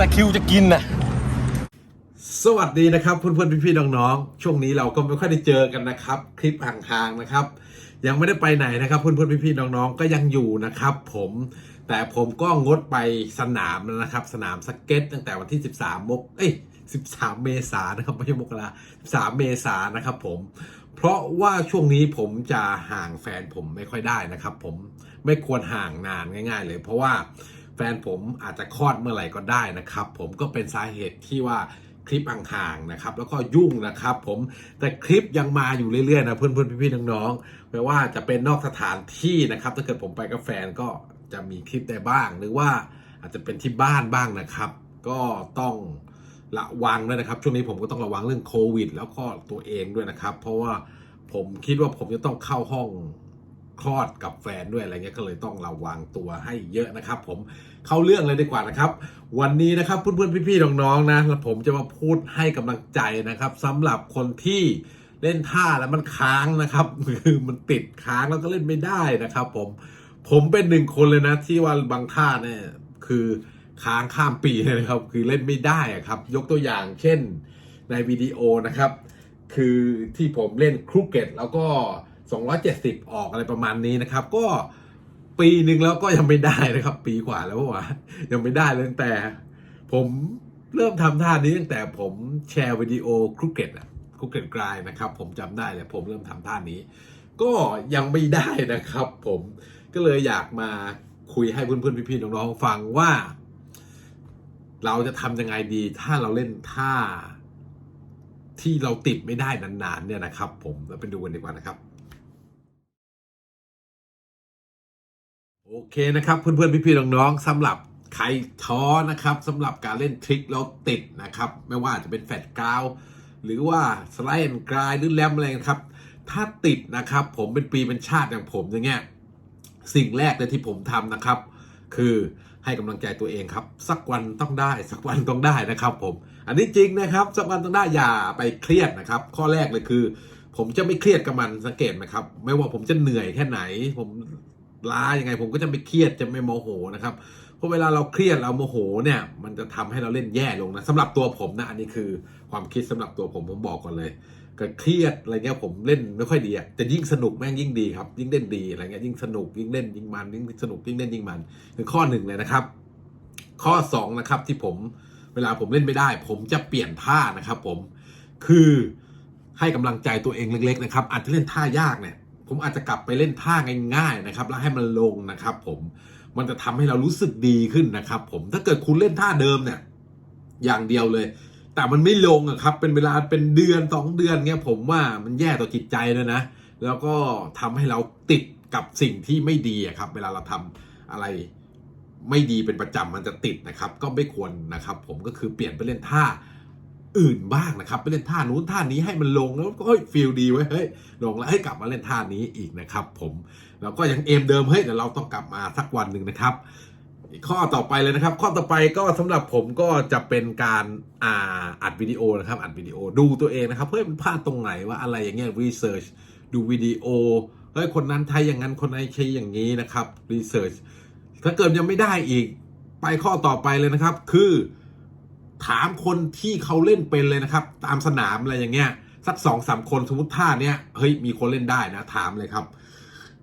แต่คิวจะกินนะสวัสดีนะครับเพื่อนๆพี่ๆน้องๆช่วงนี้เราก็ไม่ค่อยได้เจอกันนะครับ คลิปห่างๆนะครับ ยังไม่ได้ไปไหนนะครับเพื่อนๆพี่ๆน้องๆก็ยังอยู่นะครับ ผมแต่ผมก็งดไปสนามแล้วนะครับ สนามสเก็ต ตั้งแต่วันที่ 13 มก เอ้ย 13 เมษานะครับไม่ใช่มกรา13 เมษานะครับ ผม เพราะว่าช่วงนี้ผมจะห่างแฟนผมไม่ค่อยได้นะครับ ผมไม่ควรห่างนานง่าย ๆ เลย เพราะว่า ฟนผมอาจจะคลอดเมื่อไหร่ก็ได้นะครับ ผมก็เป็นสาเหตุที่ว่าคลิปห่างๆนะครับ แล้วก็ยุ่งนะครับ ผมแต่คลิปยังมาอยู่เรื่อยๆนะเพื่อนๆพี่ๆน้องๆไม่ว่าจะเป็นนอกสถานที่นะครับ ถ้าเกิดผมไปกับแฟนก็จะมีคลิปได้บ้าง หรือว่าอาจจะเป็นที่บ้านบ้างนะครับ ก็ต้องระวังด้วยนะครับ ช่วงนี้ผมก็ต้องระวังเรื่องโควิด แล้วก็ตัวเองด้วยนะครับ เพราะว่าผมคิดว่าผมจะต้องเข้าห้อง คลอดกับแฟนด้วยอะไรเงี้ยก็เลยต้องระวังตัวให้เยอะนะครับ ผมเข้าเรื่องเลยดีกว่านะครับ วันนี้นะครับเพื่อนๆพี่ๆน้องๆนะแล้วผมจะมาพูดให้กำลังใจนะครับสำหรับคนที่เล่นท่าแล้วมันค้างนะครับคือมันติดค้างแล้วก็เล่นไม่ได้นะครับ ผมผมเป็นหนึ่งคนเลยนะ ที่ว่าบางท่าเนี่ยคือค้างข้ามปีเลยนะครับ คือเล่นไม่ได้อะครับ ยกตัวอย่างเช่นในวิดีโอนะครับ คือที่ผมเล่นครูเกตแล้วก็ 270 ออกอะไรประมาณนี้นะครับ ก็ปีหนึ่งแล้วก็ยังไม่ได้นะครับ ปีกว่าแล้วว่ายังไม่ได้เลยแต่ ผมเริ่มทำท่านี้ตั้งแต่ผมแชร์วิดีโอครูเกตอะครูเกตกลายนะครับ ผมจำได้เลยผมเริ่มทำท่านี้ ก็ยังไม่ได้นะครับ ผมก็เลยอยากมาคุยให้เพื่อนๆพี่ๆน้องๆฟังว่า เราจะทำยังไงดี ถ้าเราเล่นท่าที่เราติดไม่ได้นานๆเนี่ยนะครับ ผมเราไปดูกันดีกว่านะครับ โอเคนะครับเพื่อนๆพี่ๆน้องๆสำหรับใครท้อนะครับสำหรับการเล่นทริคแล้วติดนะครับ ไม่ว่าจะเป็นแฟดกราวหรือว่าสไลด์แอนกรายหรือแรมอะไรนะครับ ถ้าติดนะครับ ผมเป็นปีเป็นชาติอย่างผมอย่างเงี้ยสิ่งแรกเลยที่ผมทำนะครับ คือให้กำลังใจตัวเองครับ สักวันต้องได้ สักวันต้องได้นะครับ ผม อันนี้จริงนะครับ สักวันต้องได้อย่าไปเครียดนะครับ ข้อแรกเลยคือ ผมจะไม่เครียดกับมันสังเกตไหมครับ ไม่ว่าผมจะเหนื่อยแค่ไหน ผม ล้ายังไง ผมก็จะไม่เครียดจะไม่โมโหนะครับเพราะเวลาเราเครียดเราโมโหเนี่ยมันจะทำให้เราเล่นแย่ลงนะสำหรับตัวผมนะอันนี้คือความคิดสำหรับตัวผมผมบอกก่อนเลยก็เครียดอะไรเงี้ยผมเล่นไม่ค่อยดีอะแต่ยิ่งสนุกแม่งยิ่งดีครับ ยิ่งเล่นดีอะไรเงี้ยยิ่งสนุกยิ่งเล่นยิ่งมันยิ่งสนุกยิ่งเล่นยิ่งมันคือข้อหนึ่งเลยนะครับ ข้อสองนะครับที่ผมเวลาผมเล่นไม่ได้ ผมจะเปลี่ยนท่านะครับ ผมคือให้กำลังใจตัวเองเล็ก ๆ นะครับ อาจจะเล่นท่ายากเนี่ย ผมอาจจะกลับไปเล่นท่าง่ายๆนะครับแล้วให้มันลงนะครับ ผมมันจะทำให้เรารู้สึกดีขึ้นนะครับ ผมถ้าเกิดคุณเล่นท่าเดิมเนี่ยอย่างเดียวเลย แต่มันไม่ลงอะครับ เป็นเวลาเป็นเดือนสองเดือนเงี้ยผมว่ามันแย่ต่อจิตใจเลยนะ แล้วก็ทำให้เราติดกับสิ่งที่ไม่ดีอะครับ เวลาเราทำอะไรไม่ดีเป็นประจำมันจะติดนะครับ ก็ไม่ควรนะครับ ผมก็คือเปลี่ยนไปเล่นท่า อื่นบ้างนะครับ ไปเล่นท่านู้นท่านี้ให้มันลงแล้วก็เฮ้ยฟีลดีไว้เฮ้ยลงแล้วให้ยกลับมาเล่นท่านี้อีกนะครับ ผมแล้วก็ยังเอมเดิมเฮ้ยเดี๋ยวเราต้องกลับมาสักวันหนึ่งนะครับ ข้อต่อไปเลยนะครับ ข้อต่อไปก็สำหรับผมก็จะเป็นการอ่าอัดวิดีโอนะครับอัดวิดีโอดูตัวเองนะครับเฮ้ยมันพลาดตรงไหนว่าอะไรอย่างเงี้ยรีเสิร์ชดูวิดีโอเฮ้ยคนนั้นใช้อย่างนั้นคนนั้นใช้อย่างนี้นะครับรีเสิร์ชถ้าเกิดยังไม่ได้อีกไปข้อต่อไปเลยนะครับ คือ ถามคนที่เขาเล่นเป็นเลยนะครับ ตามสนามอะไรอย่างเงี้ยสักสองสามคนสมมติท่าเนี้ยเฮ้ยมีคนเล่นได้นะถามเลยครับ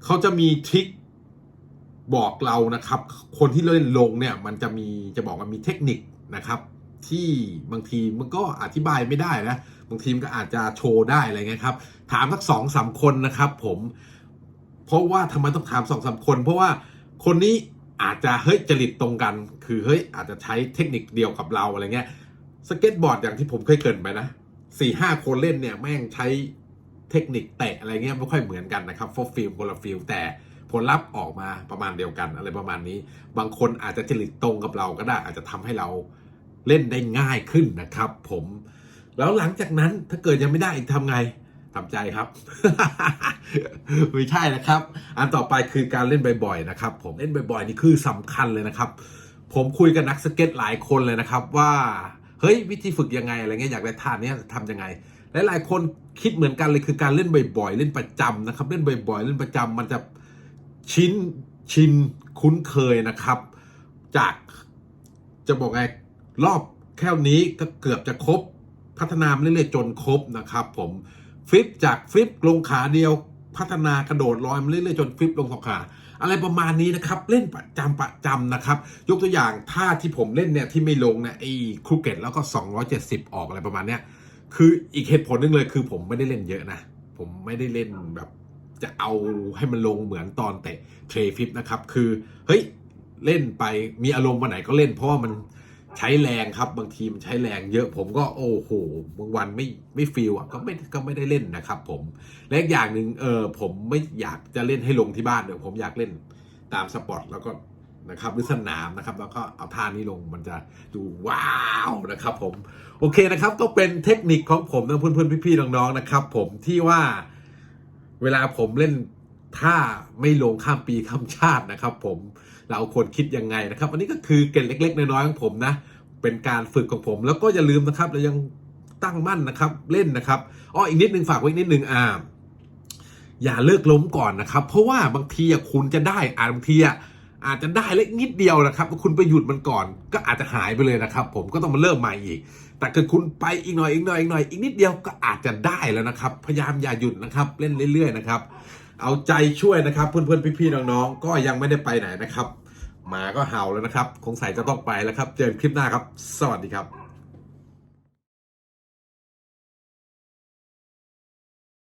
เขาจะมีทริคบอกเรานะครับ คนที่เล่นลงเนี่ยมันจะมีจะบอกว่ามีเทคนิคนะครับ ที่บางทีมันก็อธิบายไม่ได้นะ บางทีมันก็อาจจะโชว์ได้อะไรเงี้ยครับ ถามสักสองสามคนนะครับ ผม เพราะว่าทำไมต้องถามสองสามคน เพราะว่าคนนี้ อาจจะเฮ้ยจริตตรงกัน คือเฮ้ยอาจจะใช้เทคนิคเดียวกับเราอะไรเงี้ยสเก็ตบอร์ดอย่างที่ผมเคยเกินไปนะสี่ห้าคนเล่นเนี่ยแม่งใช้เทคนิคเตะอะไรเงี้ยไม่ค่อยเหมือนกันนะครับฟอฟิลคนละฟิลแต่ผลลัพธ์ออกมาประมาณเดียวกันอะไรประมาณนี้ บางคนอาจจะจริตตรงกับเราก็ได้ อาจจะทำให้เราเล่นได้ง่ายขึ้นนะครับ ผม แล้วหลังจากนั้นถ้าเกิดยังไม่ได้อีกทำไง ทำใจครับ ไม่ใช่นะครับ อันต่อไปคือการเล่นบ่อยๆนะครับ ผมเล่นบ่อยๆนี่คือสำคัญเลยนะครับ ผมคุยกับนักสเก็ตหลายคนเลยนะครับ ว่าเฮ้ยวิธีฝึกยังไงอะไรเงี้ยอยากได้ท่านี้ทำยังไงหลายๆคนคิดเหมือนกันเลยคือการเล่นบ่อยๆ เล่นประจำนะครับ เล่นบ่อยๆ เล่นประจำมันจะชินชินคุ้นเคยนะครับ จากจะบอกไงรอบแค่นี้ก็เกือบจะครบพัฒนามาเรื่อยๆจนครบนะครับ ผม ฟลิปจากฟลิปลงขาเดียวพัฒนากระโดดลอยมาเรื่อยๆจนฟลิปลงสองขา อะไรประมาณนี้นะครับเล่นประจำประจำนะครับ ยกตัวอย่างท่าที่ผมเล่นเนี่ยที่ไม่ลงนะไอ้ครูเกตแล้วก็ 270 ออกอะไรประมาณเนี้ยคืออีกเหตุผลหนึงเลยคือผมไม่ได้เล่นเยอะนะ ผมไม่ได้เล่นแบบจะเอาให้มันลงเหมือนตอนเตะเทรฟิปนะครับ คือเฮ้ยเล่นไปมีอารมณ์วันไหนก็เล่นเพราะว่ามัน ใช้แรงครับบางทีมันใช้แรงเยอะผมก็โอ้โหบางวันไม่ไม่ฟีลอะก็ไม่ก็ไม่ได้เล่นนะครับผมและอีกอย่างหนึ่งเออผมไม่อยากจะเล่นให้ลงที่บ้านเดี๋ยวผมอยากเล่นตามสปอร์ตแล้วก็นะครับหรือสนามนะครับแล้วก็เอาท่านี้ลงมันจะดูว้าวนะครับผมโอเคนะครับก็เป็นเทคนิคของผมนะเพื่อนๆพี่ๆน้องๆนะครับ ผมที่ว่าเวลาผมเล่นท่าไม่ลงข้ามปีข้ามชาตินะครับ ผม เราควรคิดยังไงนะครับอันนี้ก็คือเกร็ดเล็ก ๆ น้อยๆของผมนะ เป็นการฝึกของผม แล้วก็อย่าลืมนะครับเรายังตั้งมั่นนะครับเล่นนะครับอ้ออีกนิดนึงฝากไว้นิดนึงอ่าอย่าเลิกล้มก่อนนะครับ เพราะว่าบางทีอะคุณจะได้อาจบางทีอะอาจจะได้เล็กนิดเดียวนะครับคุณไปหยุดมันก่อน ก็อาจจะหายไปเลยนะครับ ผมก็ต้องมาเริ่มใหม่อีก แต่เกิดคุณไปอีกหน่อยอีกหน่อยอีกหน่อยอีกนิดเดียวก็อาจจะได้แล้วนะครับ พยายามอย่าหยุดนะครับ เล่นเรื่อย ๆ นะครับ เอาใจช่วยนะครับ เพื่อนๆพี่ๆน้องๆก็ยังไม่ได้ไปไหนนะครับ หมาก็เห่าแล้วนะครับคงใส่จะต้องไปแล้วครับ เจอกันคลิปหน้าครับ สวัสดีครับ